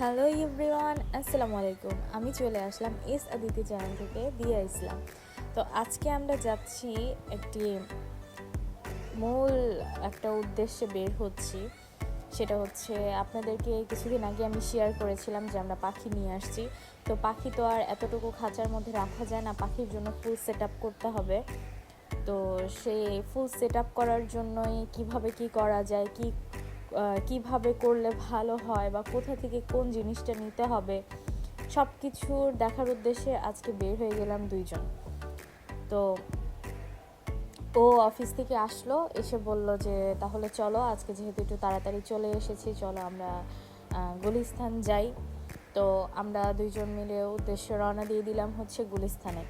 Hello everyone আসসালামু আলাইকুম। আমি চলে আসলাম এস আদিতি চ্যানেল থেকে দিয়া ইসলাম। তো আজকে আমরা যাচ্ছি একটি মূল একটা উদ্দেশ্যে বের হচ্ছি। সেটা হচ্ছে আপনাদেরকে কিছুদিন আগে আমি শেয়ার করেছিলাম যে আমরা পাখি নিয়ে আসছি। তো পাখি তো আর এতটুকু খাঁচার মধ্যে রাখা যায় না, পাখির জন্য ফুল সেট করতে হবে। তো সে ফুল সেট করার জন্যই কীভাবে কি করা যায়, কি কীভাবে করলে ভালো হয় বা কোথা থেকে কোন জিনিসটা নিতে হবে সব কিছুর দেখার উদ্দেশ্যে আজকে বের হয়ে গেলাম দুইজন। তো ও অফিস থেকে আসলো, এসে বলল যে, তাহলে চলো, আজকে যেহেতু একটু তাড়াতাড়ি চলে এসেছি, চলো আমরা গুলিস্থান যাই। তো আমরা দুইজন মিলে উদ্দেশ্যে রওনা দিয়ে দিলাম হচ্ছে গুলিস্থানে।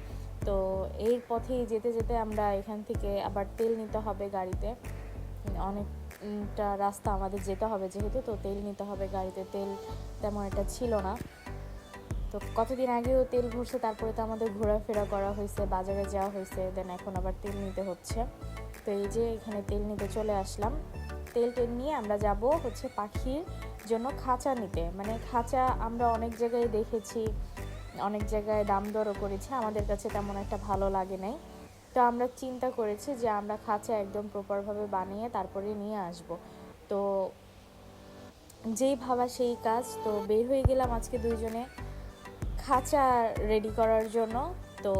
তো এর পথেই যেতে যেতে আমরা এখান থেকে আবার তেল নিতে হবে গাড়িতে। অনেকটা রাস্তা আমাদের যেতে হবে যেহেতু, তো তেল নিতে হবে গাড়িতে। তেল তেমন একটা ছিল না। তো কতদিন আগেও তেল ভরছে তারপরে তো আমাদের ঘোরাফেরা করা হয়েছে, বাজারে যাওয়া হয়েছে দেন এখন আবার তেল নিতে হচ্ছে। তো এই যে এখানে তেল নিতে চলে আসলাম। তেল টেল নিয়ে আমরা যাব হচ্ছে পাখির জন্য খাঁচা নিতে। মানে খাঁচা আমরা অনেক জায়গায় দেখেছি, অনেক জায়গায় দাম দরও করেছি। আমাদের কাছে তেমন একটা ভালো লাগে নাই। তো আমরা চিন্তা করেছি যে আমরা খাঁচা একদম প্রপারভাবে বানিয়ে তারপরে নিয়ে আসব। তো যেই ভাবা সেই কাজ, তো বের হয়ে গেলাম আজকে দুইজনে খাঁচা রেডি করার জন্য। তো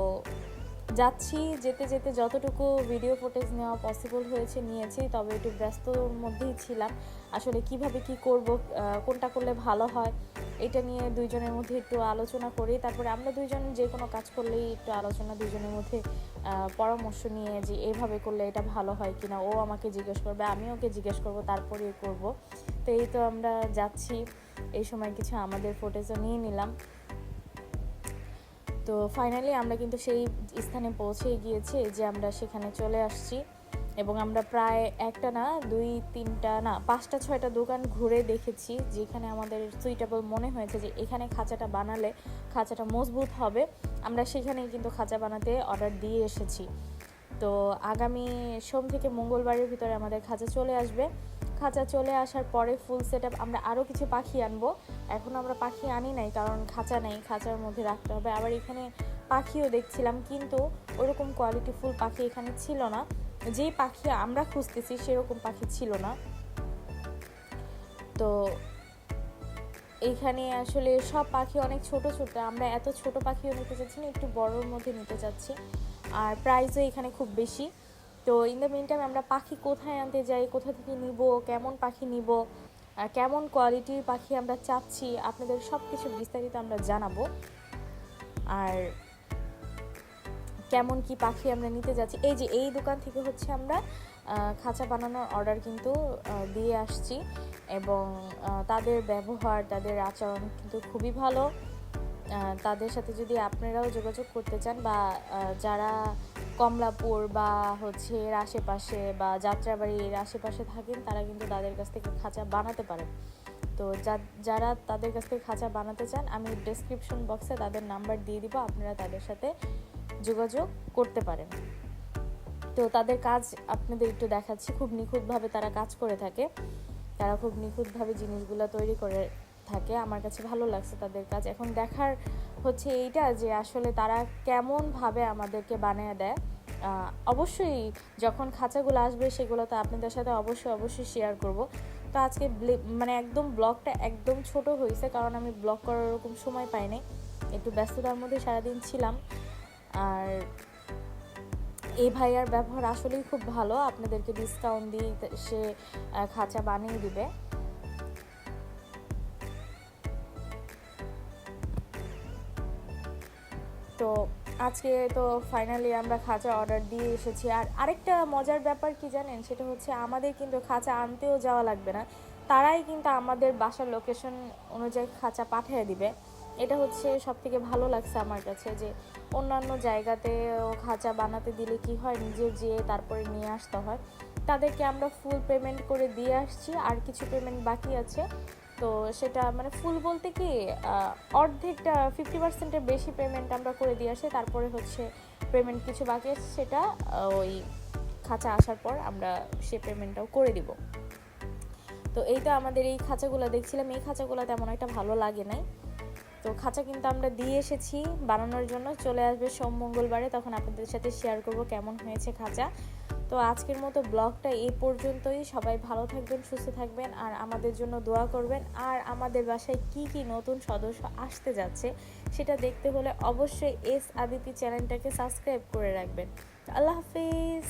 যাচ্ছি, যেতে যেতে যতটুকু ভিডিও ফুটেজ নেওয়া পসিবল হয়েছে, নিয়েছি, তবে একটু ব্যস্তর মধ্যেই ছিলাম। আসলে কীভাবে কি করব কোনটা করলে ভালো হয়, এটা নিয়ে দুইজনের মধ্যে একটু আলোচনা করি। তারপরে আমরা দুইজন যে কোনো কাজ করলেই একটু আলোচনা, দুইজনের মধ্যে পরামর্শ নিয়ে যে এইভাবে করলে এটা ভালো হয় কিনা, ও আমাকে জিজ্ঞেস করবে আমি ওকে জিজ্ঞেস করব তারপরে করব। তো এই তো আমরা যাচ্ছি। এই সময় কিছু আমাদের ফুটেজও নিয়ে নিলাম। তো ফাইনালি আমরা কিন্তু সেই স্থানে পৌঁছে গিয়েছি যে আমরা সেখানে চলে আসছি। এবং আমরা প্রায় একটা না, দুই, তিনটা না, পাঁচটা, ছয়টা দোকান ঘুরে দেখেছি যেখানে আমাদের সুইটেবল মনে হয়েছে যে এখানে খাঁচাটা বানালে খাঁচাটা মজবুত হবে। আমরা সেখানেই কিন্তু খাঁচা বানাতে অর্ডার দিয়ে এসেছি। তো আগামী সোম থেকে মঙ্গলবারের ভিতরে আমাদের খাঁচা চলে আসবে। খাঁচা চলে আসার পরে ফুল সেট আমরা আরও কিছু পাখি আনব। এখন আমরা পাখি আনি নাই, কারণ খাঁচা নেই, খাঁচার মধ্যে রাখতে হবে। আবার এখানে পাখিও দেখছিলাম, কিন্তু ওরকম কোয়ালিটি ফুল পাখি এখানে ছিল না। যেই পাখি আমরা খুঁজতেছি, সেরকম পাখি ছিল না। তো এইখানে আসলে সব পাখি অনেক ছোট ছোট, আমরা এত ছোট পাখিও নিতে চাচ্ছি না, একটু বড়োর মধ্যে নিতে চাচ্ছি। আর প্রাইসও এখানে খুব বেশি। তো ইন দ্য মিন টাইম আমরা পাখি কোথায় আনতে যাই, কোথা থেকে নিব, কেমন পাখি নিব কেমন কোয়ালিটির পাখি আমরা চাচ্ছি, আপনাদের সব কিছু বিস্তারিত আমরা জানাব। আর কেমন কি পাখি আমরা নিতে যাচ্ছি, এই যে এই দোকান থেকে হচ্ছে আমরা খাঁচা বানানোর অর্ডার কিন্তু দিয়ে আসছি। এবং তাদের ব্যবহার, তাদের আচরণ কিন্তু খুবই ভালো। তাদের সাথে যদি আপনারাও যোগাযোগ করতে চান বা যারা কমলাপুর বা হচ্ছে এর আশেপাশে বা যাত্রাবাড়ির আশেপাশে থাকেন, তারা কিন্তু তাদের কাছ থেকে খাঁচা বানাতে পারেন। তো যারা তাদের কাছ থেকে খাঁচা বানাতে চান, আমি ডেসক্রিপশন বক্সে তাদের নাম্বার দিয়ে দিব, আপনারা তাদের সাথে যোগাযোগ করতে পারেন। তো তাদের কাজ আপনাদের একটু দেখাচ্ছি, খুব নিখুঁতভাবে তারা কাজ করে থাকে। তারা খুব নিখুঁতভাবে জিনিসগুলো তৈরি করে থাকে। আমার কাছে ভালো লাগছে তাদের কাজ। এখন দেখার হচ্ছে এইটা যে আসলে তারা কেমনভাবে আমাদেরকে বানিয়ে দেয় অবশ্যই যখন খাঁচাগুলো আসবে সেগুলো তো আপনাদের সাথে অবশ্যই অবশ্যই শেয়ার করব। তো আজকে মানে একদম ব্লগটা একদম ছোট হয়েছে কারণ আমি ব্লগ করার ওরকম সময় পাইনি একটু ব্যস্ততার মধ্যে সারাদিন ছিলাম। আর এই ভাইয়ার ব্যবহার আসলেই খুব ভালো। আপনাদেরকে ডিসকাউন্ট দিয়ে সে খাঁচা বানিয়ে দিবে। তো আজকে তো ফাইনালি আমরা খাঁচা অর্ডার দিয়ে এসেছি। আর আরেকটা মজার ব্যাপার কি জানেন? সেটা হচ্ছে আমাদের কিন্তু খাঁচা আনতেও যাওয়া লাগবে না। তারাই কিন্তু আমাদের বাসার লোকেশন অনুযায়ী খাঁচা পাঠিয়ে দিবে। এটা হচ্ছে সব থেকে ভালো লাগছে আমার কাছে যে অন্যান্য জায়গাতেও খাঁচা বানাতে দিলে কি হয়? নিজে যেয়ে তারপরে নিয়ে আসতে হয়। তাদেরকে আমরা ফুল পেমেন্ট করে দিয়ে আসছি। আর কিছু পেমেন্ট বাকি আছে। তো সেটা মানে ফুল বলতে কি অর্ধেকটা ফিফটি পার্সেন্টের বেশি পেমেন্ট আমরা করে দিয়ে আসি, তারপরে হচ্ছে পেমেন্ট কিছু বাকি আছে, সেটা ওই খাঁচা আসার পর আমরা সে পেমেন্টটাও করে দিব। তো এই তো আমাদের এই খাঁচাগুলো দেখছিলাম, এই খাঁচাগুলো তেমন একটা ভালো লাগে নাই। তো খাঁচা কিন্তু আমরা দিয়ে এসেছি বানানোর জন্য, চলে আসবে সোম মঙ্গলবারে, তখন আপনাদের সাথে শেয়ার করব কেমন হয়েছে খাঁচা। তো আজকের মতো ব্লগটা এই পর্যন্তই। সবাই ভালো থাকবেন, সুস্থ থাকবেন আর আমাদের জন্য দোয়া করবেন। আর আমাদের বাসায় কি কি নতুন সদস্য আসতে যাচ্ছে সেটা দেখতে হলে অবশ্যই এস আদিতি চ্যানেলটাকে সাবস্ক্রাইব করে রাখবেন। আল্লাহ হাফিজ।